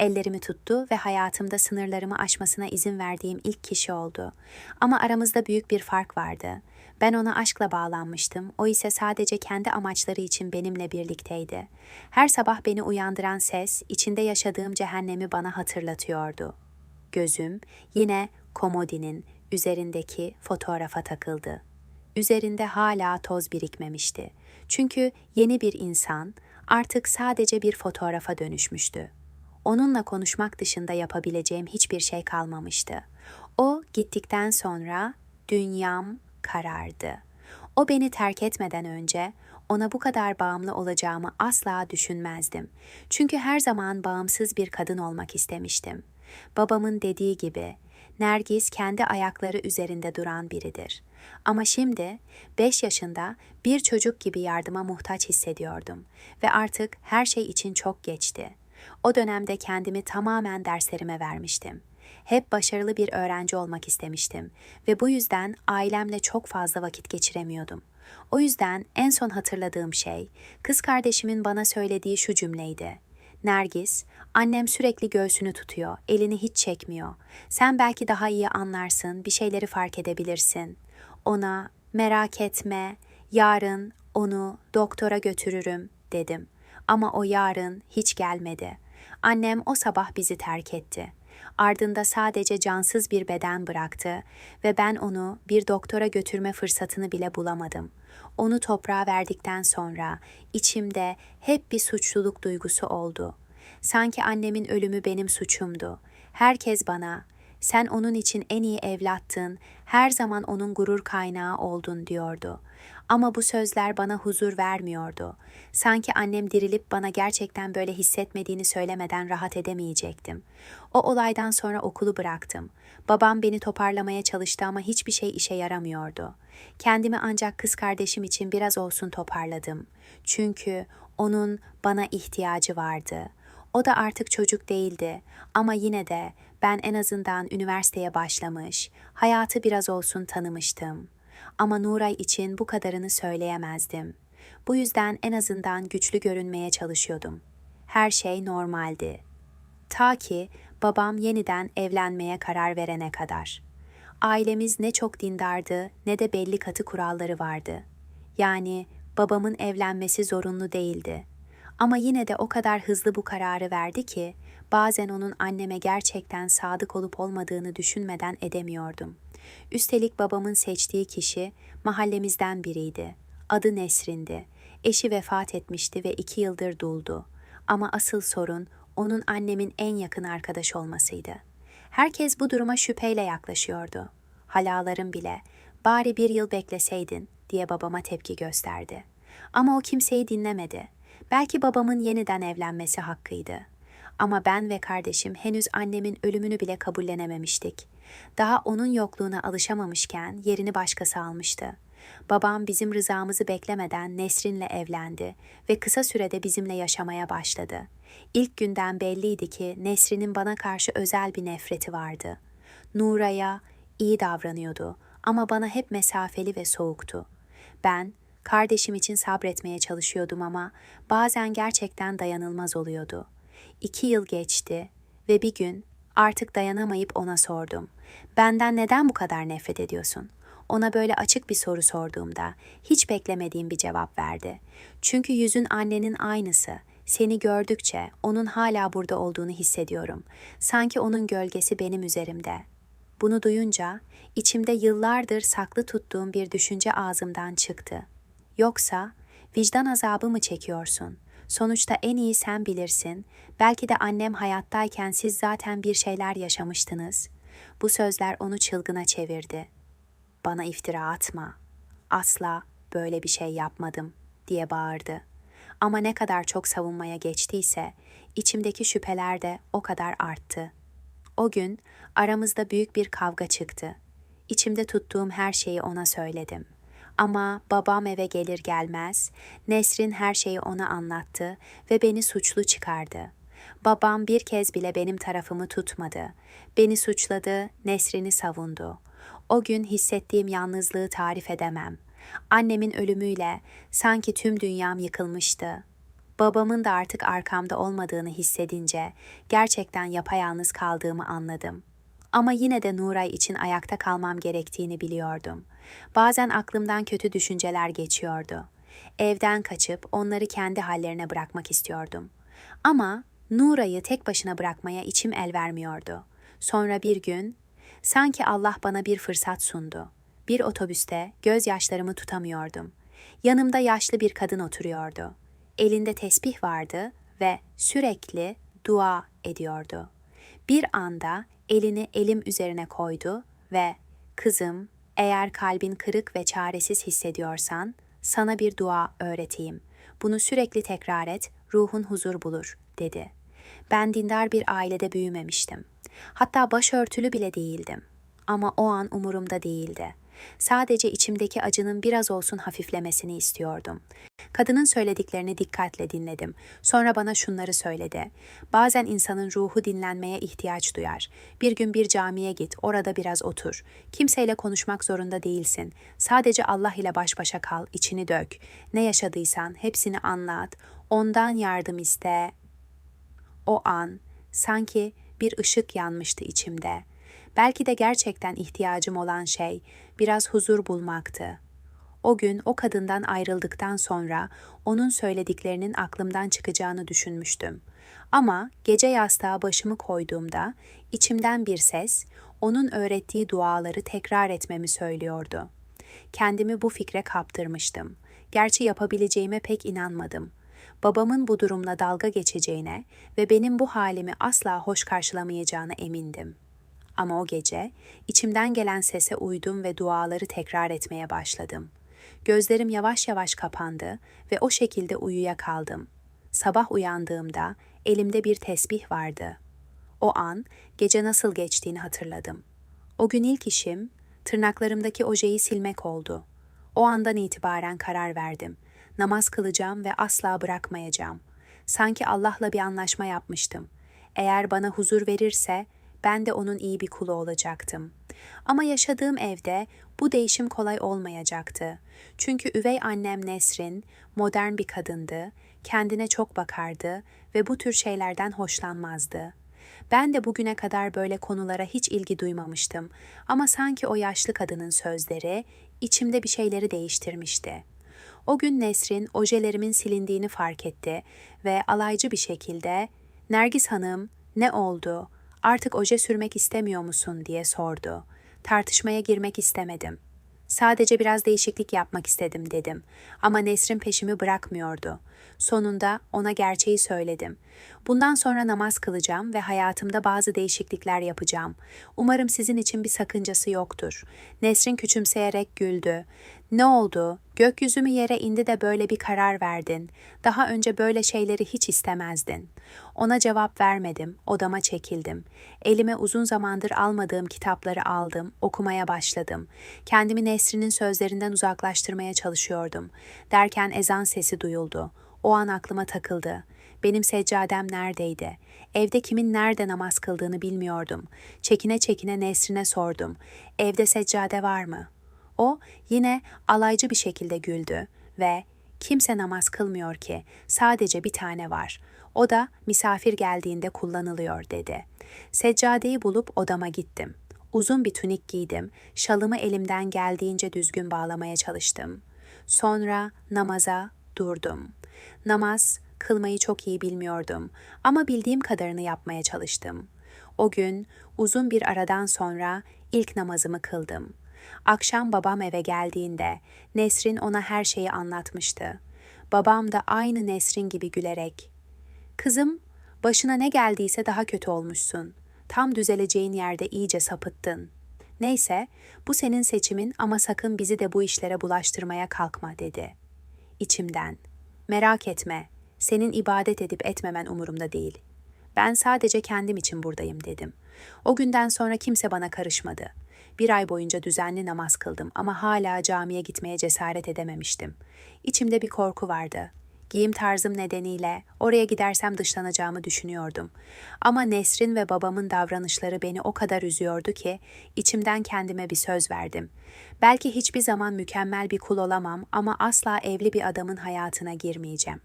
Ellerimi tuttu ve hayatımda sınırlarımı aşmasına izin verdiğim ilk kişi oldu. Ama aramızda büyük bir fark vardı. Ben ona aşkla bağlanmıştım, o ise sadece kendi amaçları için benimle birlikteydi. Her sabah beni uyandıran ses, içinde yaşadığım cehennemi bana hatırlatıyordu. Gözüm yine komodinin üzerindeki fotoğrafa takıldı. Üzerinde hala toz birikmemişti. Çünkü yeni bir insan artık sadece bir fotoğrafa dönüşmüştü. Onunla konuşmak dışında yapabileceğim hiçbir şey kalmamıştı. O gittikten sonra dünyam karardı. O beni terk etmeden önce ona bu kadar bağımlı olacağımı asla düşünmezdim. Çünkü her zaman bağımsız bir kadın olmak istemiştim. Babamın dediği gibi Nergis kendi ayakları üzerinde duran biridir. Ama şimdi 5 yaşında bir çocuk gibi yardıma muhtaç hissediyordum ve artık her şey için çok geçti. O dönemde kendimi tamamen derslerime vermiştim. Hep başarılı bir öğrenci olmak istemiştim ve bu yüzden ailemle çok fazla vakit geçiremiyordum. O yüzden en son hatırladığım şey kız kardeşimin bana söylediği şu cümleydi. Nergis, annem sürekli göğsünü tutuyor, elini hiç çekmiyor. Sen belki daha iyi anlarsın, bir şeyleri fark edebilirsin. Ona merak etme, yarın onu doktora götürürüm dedim. Ama o yarın hiç gelmedi. Annem o sabah bizi terk etti. Ardında sadece cansız bir beden bıraktı ve ben onu bir doktora götürme fırsatını bile bulamadım. Onu toprağa verdikten sonra içimde hep bir suçluluk duygusu oldu. Sanki annemin ölümü benim suçumdu. Herkes bana sen onun için en iyi evlattın, her zaman onun gurur kaynağı oldun diyordu. Ama bu sözler bana huzur vermiyordu. Sanki annem dirilip bana gerçekten böyle hissetmediğini söylemeden rahat edemeyecektim. O olaydan sonra okulu bıraktım. Babam beni toparlamaya çalıştı ama hiçbir şey işe yaramıyordu. Kendimi ancak kız kardeşim için biraz olsun toparladım. Çünkü onun bana ihtiyacı vardı. O da artık çocuk değildi ama yine de ben en azından üniversiteye başlamış, hayatı biraz olsun tanımıştım. Ama Nuray için bu kadarını söyleyemezdim. Bu yüzden en azından güçlü görünmeye çalışıyordum. Her şey normaldi. Ta ki babam yeniden evlenmeye karar verene kadar. Ailemiz ne çok dindardı ne de belli katı kuralları vardı. Yani babamın evlenmesi zorunlu değildi. Ama yine de o kadar hızlı bu kararı verdi ki bazen onun anneme gerçekten sadık olup olmadığını düşünmeden edemiyordum. Üstelik babamın seçtiği kişi mahallemizden biriydi. Adı Nesrin'di. Eşi vefat etmişti ve iki yıldır duldu. Ama asıl sorun onun annemin en yakın arkadaş olmasıydı. Herkes bu duruma şüpheyle yaklaşıyordu. Halalarım bile bari bir yıl bekleseydin diye babama tepki gösterdi. Ama o kimseyi dinlemedi. Belki babamın yeniden evlenmesi hakkıydı. Ama ben ve kardeşim henüz annemin ölümünü bile kabullenememiştik. Daha onun yokluğuna alışamamışken yerini başkası almıştı. Babam bizim rızamızı beklemeden Nesrin'le evlendi ve kısa sürede bizimle yaşamaya başladı. İlk günden belliydi ki Nesrin'in bana karşı özel bir nefreti vardı. Nura'ya iyi davranıyordu ama bana hep mesafeli ve soğuktu. Ben kardeşim için sabretmeye çalışıyordum ama bazen gerçekten dayanılmaz oluyordu. İki yıl geçti ve bir gün artık dayanamayıp ona sordum. Benden neden bu kadar nefret ediyorsun? Ona böyle açık bir soru sorduğumda hiç beklemediğim bir cevap verdi. Çünkü yüzün annenin aynısı. Seni gördükçe onun hala burada olduğunu hissediyorum. Sanki onun gölgesi benim üzerimde. Bunu duyunca içimde yıllardır saklı tuttuğum bir düşünce ağzımdan çıktı. Yoksa vicdan azabı mı çekiyorsun? Sonuçta en iyi sen bilirsin. Belki de annem hayattayken siz zaten bir şeyler yaşamıştınız. Bu sözler onu çılgına çevirdi. Bana iftira atma. Asla böyle bir şey yapmadım diye bağırdı. Ama ne kadar çok savunmaya geçtiyse içimdeki şüpheler de o kadar arttı. O gün aramızda büyük bir kavga çıktı. İçimde tuttuğum her şeyi ona söyledim. Ama babam eve gelir gelmez Nesrin her şeyi ona anlattı ve beni suçlu çıkardı. Babam bir kez bile benim tarafımı tutmadı. Beni suçladı, Nesrin'i savundu. O gün hissettiğim yalnızlığı tarif edemem. Annemin ölümüyle sanki tüm dünyam yıkılmıştı. Babamın da artık arkamda olmadığını hissedince gerçekten yapayalnız kaldığımı anladım. Ama yine de Nuray için ayakta kalmam gerektiğini biliyordum. Bazen aklımdan kötü düşünceler geçiyordu. Evden kaçıp onları kendi hallerine bırakmak istiyordum. Ama Nuray'ı tek başına bırakmaya içim el vermiyordu. Sonra bir gün sanki Allah bana bir fırsat sundu. Bir otobüste gözyaşlarımı tutamıyordum. Yanımda yaşlı bir kadın oturuyordu. Elinde tesbih vardı ve sürekli dua ediyordu. Bir anda elini elim üzerine koydu ve "Kızım, eğer kalbin kırık ve çaresiz hissediyorsan sana bir dua öğreteyim. Bunu sürekli tekrar et, ruhun huzur bulur." dedi. Ben dindar bir ailede büyümemiştim. Hatta başörtülü bile değildim. Ama o an umurumda değildi. Sadece içimdeki acının biraz olsun hafiflemesini istiyordum. Kadının söylediklerini dikkatle dinledim. Sonra bana şunları söyledi. Bazen insanın ruhu dinlenmeye ihtiyaç duyar. Bir gün bir camiye git, orada biraz otur. Kimseyle konuşmak zorunda değilsin. Sadece Allah ile baş başa kal, içini dök. Ne yaşadıysan hepsini anlat. Ondan yardım iste. O an sanki bir ışık yanmıştı içimde. Belki de gerçekten ihtiyacım olan şey biraz huzur bulmaktı. O gün o kadından ayrıldıktan sonra onun söylediklerinin aklımdan çıkacağını düşünmüştüm. Ama gece yastığa başımı koyduğumda içimden bir ses onun öğrettiği duaları tekrar etmemi söylüyordu. Kendimi bu fikre kaptırmıştım. Gerçi yapabileceğime pek inanmadım. Babamın bu durumla dalga geçeceğine ve benim bu halimi asla hoş karşılamayacağına emindim.'' Ama o gece içimden gelen sese uydum ve duaları tekrar etmeye başladım. Gözlerim yavaş yavaş kapandı ve o şekilde uyuya kaldım. Sabah uyandığımda elimde bir tesbih vardı. O an gece nasıl geçtiğini hatırladım. O gün ilk işim tırnaklarımdaki ojeyi silmek oldu. O andan itibaren karar verdim. Namaz kılacağım ve asla bırakmayacağım. Sanki Allah'la bir anlaşma yapmıştım. Eğer bana huzur verirse ben de onun iyi bir kulu olacaktım. Ama yaşadığım evde bu değişim kolay olmayacaktı. Çünkü üvey annem Nesrin modern bir kadındı, kendine çok bakardı ve bu tür şeylerden hoşlanmazdı. Ben de bugüne kadar böyle konulara hiç ilgi duymamıştım ama sanki o yaşlı kadının sözleri içimde bir şeyleri değiştirmişti. O gün Nesrin ojelerimin silindiğini fark etti ve alaycı bir şekilde "Nergis Hanım, ne oldu? Artık oje sürmek istemiyor musun diye sordu. Tartışmaya girmek istemedim. Sadece biraz değişiklik yapmak istedim dedim. Ama Nesrin peşimi bırakmıyordu. Sonunda ona gerçeği söyledim. Bundan sonra namaz kılacağım ve hayatımda bazı değişiklikler yapacağım. Umarım sizin için bir sakıncası yoktur. Nesrin küçümseyerek güldü. Ne oldu? Gökyüzü mü yere indi de böyle bir karar verdin? Daha önce böyle şeyleri hiç istemezdin. Ona cevap vermedim, odama çekildim. Elime uzun zamandır almadığım kitapları aldım, okumaya başladım. Kendimi Nesrin'in sözlerinden uzaklaştırmaya çalışıyordum. Derken ezan sesi duyuldu. O an aklıma takıldı. Benim seccadem neredeydi? Evde kimin nerede namaz kıldığını bilmiyordum. Çekine çekine Nesrin'e sordum. Evde seccade var mı?'' O yine alaycı bir şekilde güldü ve kimse namaz kılmıyor ki sadece bir tane var. O da misafir geldiğinde kullanılıyor dedi. Seccadeyi bulup odama gittim. Uzun bir tunik giydim, şalımı elimden geldiğince düzgün bağlamaya çalıştım. Sonra namaza durdum. Namaz kılmayı çok iyi bilmiyordum ama bildiğim kadarını yapmaya çalıştım. O gün uzun bir aradan sonra ilk namazımı kıldım.'' Akşam babam eve geldiğinde Nesrin ona her şeyi anlatmıştı. Babam da aynı Nesrin gibi gülerek "Kızım, başına ne geldiyse daha kötü olmuşsun. Tam düzeleceğin yerde iyice sapıttın. Neyse, bu senin seçimin ama sakın bizi de bu işlere bulaştırmaya kalkma." dedi. İçimden "Merak etme, senin ibadet edip etmemen umurumda değil. Ben sadece kendim için buradayım." dedim. O günden sonra kimse bana karışmadı.'' Bir ay boyunca düzenli namaz kıldım ama hala camiye gitmeye cesaret edememiştim. İçimde bir korku vardı. Giyim tarzım nedeniyle oraya gidersem dışlanacağımı düşünüyordum. Ama Nesrin ve babamın davranışları beni o kadar üzüyordu ki içimden kendime bir söz verdim. Belki hiçbir zaman mükemmel bir kul olamam ama asla evli bir adamın hayatına girmeyeceğim.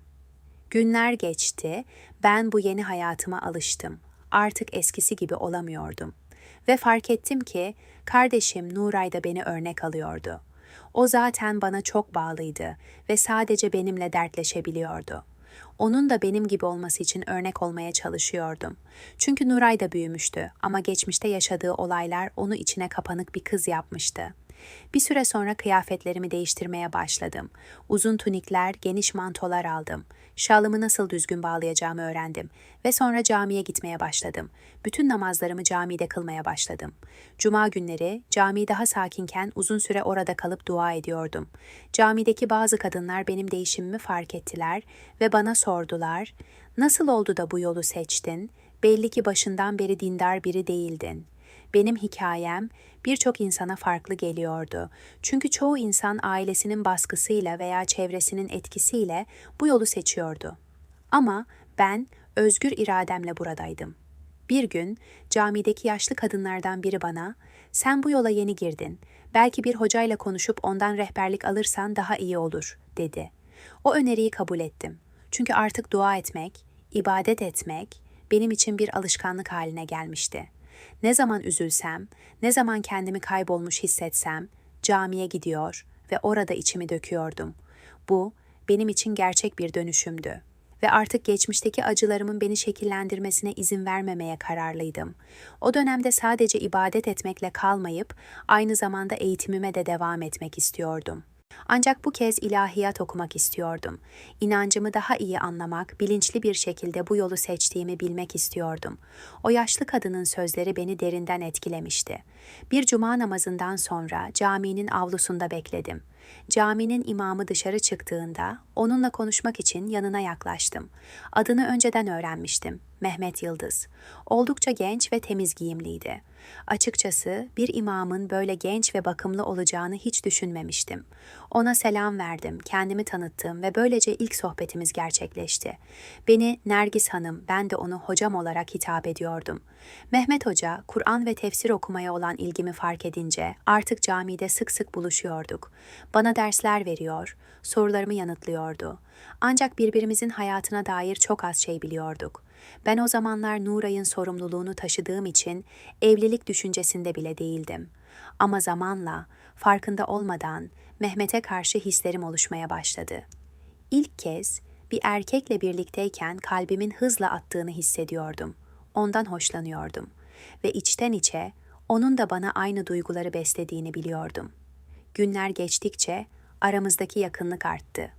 Günler geçti, ben bu yeni hayatıma alıştım. Artık eskisi gibi olamıyordum. Ve fark ettim ki kardeşim Nuray da beni örnek alıyordu. O zaten bana çok bağlıydı ve sadece benimle dertleşebiliyordu. Onun da benim gibi olması için örnek olmaya çalışıyordum. Çünkü Nuray da büyümüştü ama geçmişte yaşadığı olaylar onu içine kapanık bir kız yapmıştı. Bir süre sonra kıyafetlerimi değiştirmeye başladım. Uzun tunikler, geniş mantolar aldım. Şalımı nasıl düzgün bağlayacağımı öğrendim ve sonra camiye gitmeye başladım. Bütün namazlarımı camide kılmaya başladım. Cuma günleri cami daha sakinken uzun süre orada kalıp dua ediyordum. Camideki bazı kadınlar benim değişimimi fark ettiler ve bana sordular: "Nasıl oldu da bu yolu seçtin? Belli ki başından beri dindar biri değildin." Benim hikayem birçok insana farklı geliyordu. Çünkü çoğu insan ailesinin baskısıyla veya çevresinin etkisiyle bu yolu seçiyordu. Ama ben özgür irademle buradaydım. Bir gün camideki yaşlı kadınlardan biri bana, "Sen bu yola yeni girdin. Belki bir hocayla konuşup ondan rehberlik alırsan daha iyi olur." dedi. O öneriyi kabul ettim. Çünkü artık dua etmek, ibadet etmek benim için bir alışkanlık haline gelmişti. Ne zaman üzülsem, ne zaman kendimi kaybolmuş hissetsem camiye gidiyor ve orada içimi döküyordum. Bu benim için gerçek bir dönüşümdü ve artık geçmişteki acılarımın beni şekillendirmesine izin vermemeye kararlıydım. O dönemde sadece ibadet etmekle kalmayıp aynı zamanda eğitimime de devam etmek istiyordum. Ancak bu kez ilahiyat okumak istiyordum. İnancımı daha iyi anlamak, bilinçli bir şekilde bu yolu seçtiğimi bilmek istiyordum. O yaşlı kadının sözleri beni derinden etkilemişti. Bir cuma namazından sonra caminin avlusunda bekledim. Caminin imamı dışarı çıktığında onunla konuşmak için yanına yaklaştım. Adını önceden öğrenmiştim. Mehmet Yıldız. Oldukça genç ve temiz giyimliydi. Açıkçası bir imamın böyle genç ve bakımlı olacağını hiç düşünmemiştim. Ona selam verdim, kendimi tanıttım ve böylece ilk sohbetimiz gerçekleşti. Beni Nergis Hanım, ben de onu hocam olarak hitap ediyordum. Mehmet Hoca, Kur'an ve tefsir okumaya olan ilgimi fark edince artık camide sık sık buluşuyorduk. Bana dersler veriyor, sorularımı yanıtlıyordu. Ancak birbirimizin hayatına dair çok az şey biliyorduk. Ben o zamanlar Nuray'ın sorumluluğunu taşıdığım için evlilik düşüncesinde bile değildim. Ama zamanla, farkında olmadan Mehmet'e karşı hislerim oluşmaya başladı. İlk kez bir erkekle birlikteyken kalbimin hızla attığını hissediyordum. Ondan hoşlanıyordum ve içten içe onun da bana aynı duyguları beslediğini biliyordum. Günler geçtikçe aramızdaki yakınlık arttı.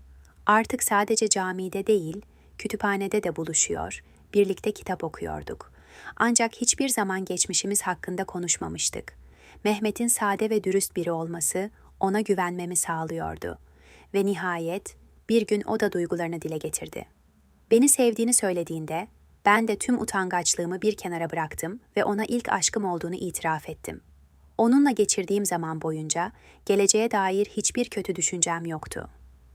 Artık sadece camide değil, kütüphanede de buluşuyor, birlikte kitap okuyorduk. Ancak hiçbir zaman geçmişimiz hakkında konuşmamıştık. Mehmet'in sade ve dürüst biri olması ona güvenmemi sağlıyordu. Ve nihayet bir gün o da duygularını dile getirdi. Beni sevdiğini söylediğinde ben de tüm utangaçlığımı bir kenara bıraktım ve ona ilk aşkım olduğunu itiraf ettim. Onunla geçirdiğim zaman boyunca geleceğe dair hiçbir kötü düşüncem yoktu.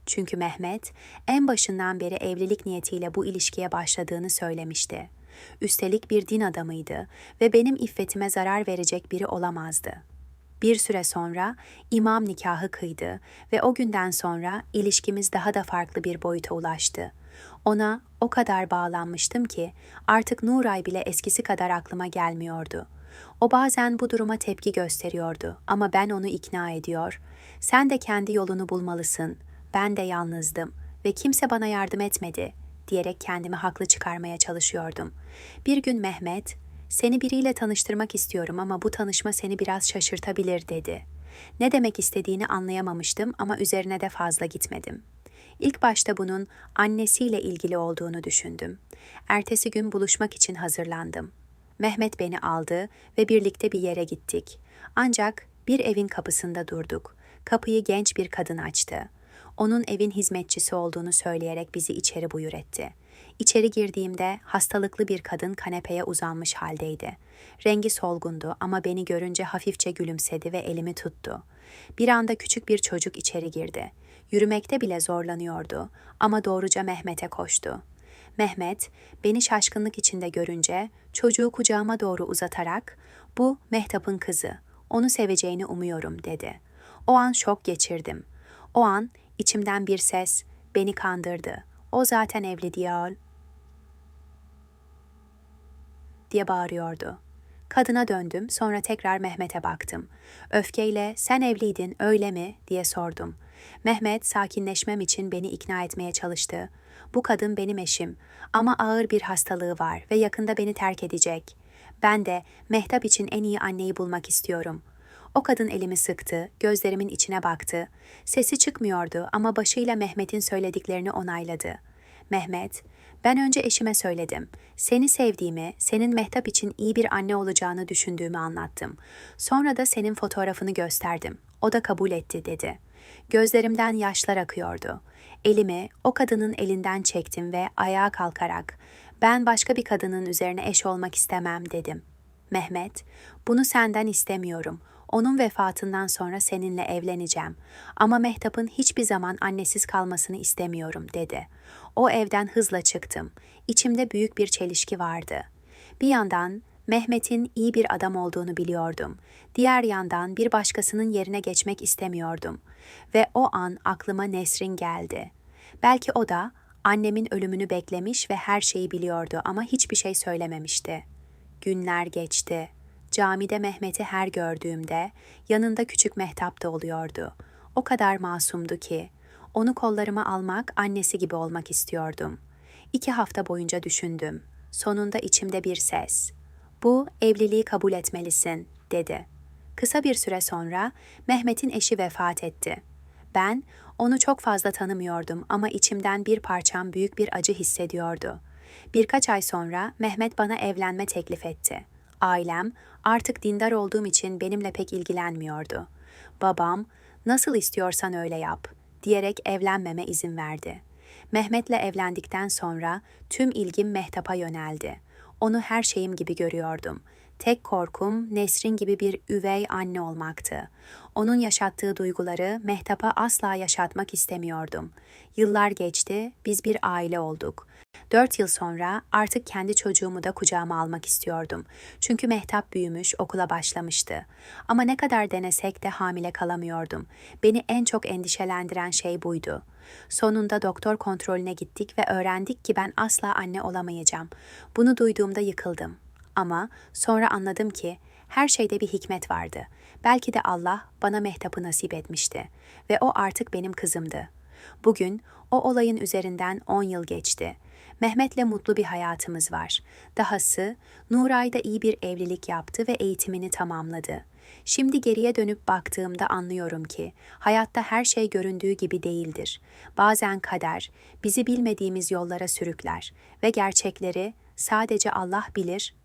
Çünkü Mehmet en başından beri evlilik niyetiyle bu ilişkiye başladığını söylemişti. Üstelik bir din adamıydı ve benim iffetime zarar verecek biri olamazdı. Bir süre sonra imam nikahı kıydı ve o günden sonra ilişkimiz daha da farklı bir boyuta ulaştı. Ona o kadar bağlanmıştım ki artık Nuray bile eskisi kadar aklıma gelmiyordu. O bazen bu duruma tepki gösteriyordu ama ben onu ikna ediyor. Sen de kendi yolunu bulmalısın. Ben de yalnızdım ve kimse bana yardım etmedi diyerek kendimi haklı çıkarmaya çalışıyordum. Bir gün Mehmet, seni biriyle tanıştırmak istiyorum ama bu tanışma seni biraz şaşırtabilir dedi. Ne demek istediğini anlayamamıştım ama üzerine de fazla gitmedim. İlk başta bunun annesiyle ilgili olduğunu düşündüm. Ertesi gün buluşmak için hazırlandım. Mehmet beni aldı ve birlikte bir yere gittik. Ancak bir evin kapısında durduk. Kapıyı genç bir kadın açtı. Onun evin hizmetçisi olduğunu söyleyerek bizi içeri buyur etti. İçeri girdiğimde hastalıklı bir kadın kanepeye uzanmış haldeydi. Rengi solgundu ama beni görünce hafifçe gülümsedi ve elimi tuttu. Bir anda küçük bir çocuk içeri girdi. Yürümekte bile zorlanıyordu ama doğruca Mehmet'e koştu. Mehmet, beni şaşkınlık içinde görünce çocuğu kucağıma doğru uzatarak, "Bu Mehtap'ın kızı. Onu seveceğini umuyorum." dedi. O an şok geçirdim. O an içimden bir ses beni kandırdı. o zaten evli diyor diye bağırıyordu. Kadına döndüm, sonra tekrar Mehmet'e baktım. Öfkeyle sen evliydin öyle mi diye sordum. Mehmet sakinleşmem için beni ikna etmeye çalıştı. Bu kadın benim eşim ama ağır bir hastalığı var ve yakında beni terk edecek. Ben de Mehtap için en iyi anneyi bulmak istiyorum. O kadın elimi sıktı, gözlerimin içine baktı. Sesi çıkmıyordu ama başıyla Mehmet'in söylediklerini onayladı. Mehmet, ben önce eşime söyledim. Seni sevdiğimi, senin Mehtap için iyi bir anne olacağını düşündüğümü anlattım. Sonra da senin fotoğrafını gösterdim. O da kabul etti dedi. Gözlerimden yaşlar akıyordu. Elimi o kadının elinden çektim ve ayağa kalkarak ben başka bir kadının üzerine eş olmak istemem dedim. Mehmet, bunu senden istemiyorum. Onun vefatından sonra seninle evleneceğim. Ama Mehtap'ın hiçbir zaman annesiz kalmasını istemiyorum dedi. O evden hızla çıktım. İçimde büyük bir çelişki vardı. Bir yandan Mehmet'in iyi bir adam olduğunu biliyordum. Diğer yandan bir başkasının yerine geçmek istemiyordum. Ve o an aklıma Nesrin geldi. Belki o da annemin ölümünü beklemiş ve her şeyi biliyordu ama hiçbir şey söylememişti. Günler geçti. Camide Mehmet'i her gördüğümde yanında küçük Mehtap da oluyordu. O kadar masumdu ki onu kollarıma almak, annesi gibi olmak istiyordum. İki hafta boyunca düşündüm. Sonunda içimde bir ses. Bu evliliği kabul etmelisin, dedi. Kısa bir süre sonra Mehmet'in eşi vefat etti. Ben onu çok fazla tanımıyordum ama içimden bir parçam büyük bir acı hissediyordu. Birkaç ay sonra Mehmet bana evlenme teklif etti. Ailem artık dindar olduğum için benimle pek ilgilenmiyordu. Babam, nasıl istiyorsan öyle yap diyerek evlenmeme izin verdi. Mehmet'le evlendikten sonra tüm ilgim Mehtap'a yöneldi. Onu her şeyim gibi görüyordum. Tek korkum Nesrin gibi bir üvey anne olmaktı. Onun yaşattığı duyguları Mehtap'a asla yaşatmak istemiyordum. Yıllar geçti, biz bir aile olduk. Dört yıl sonra artık kendi çocuğumu da kucağıma almak istiyordum. Çünkü Mehtap büyümüş, okula başlamıştı. Ama ne kadar denesek de hamile kalamıyordum. Beni en çok endişelendiren şey buydu. Sonunda doktor kontrolüne gittik ve öğrendik ki ben asla anne olamayacağım. Bunu duyduğumda yıkıldım. Ama sonra anladım ki her şeyde bir hikmet vardı. Belki de Allah bana Mehtap'ı nasip etmişti ve o artık benim kızımdı. Bugün o olayın üzerinden 10 yıl geçti. Mehmet'le mutlu bir hayatımız var. Dahası Nuray da iyi bir evlilik yaptı ve eğitimini tamamladı. Şimdi geriye dönüp baktığımda anlıyorum ki hayatta her şey göründüğü gibi değildir. Bazen kader bizi bilmediğimiz yollara sürükler ve gerçekleri sadece Allah bilir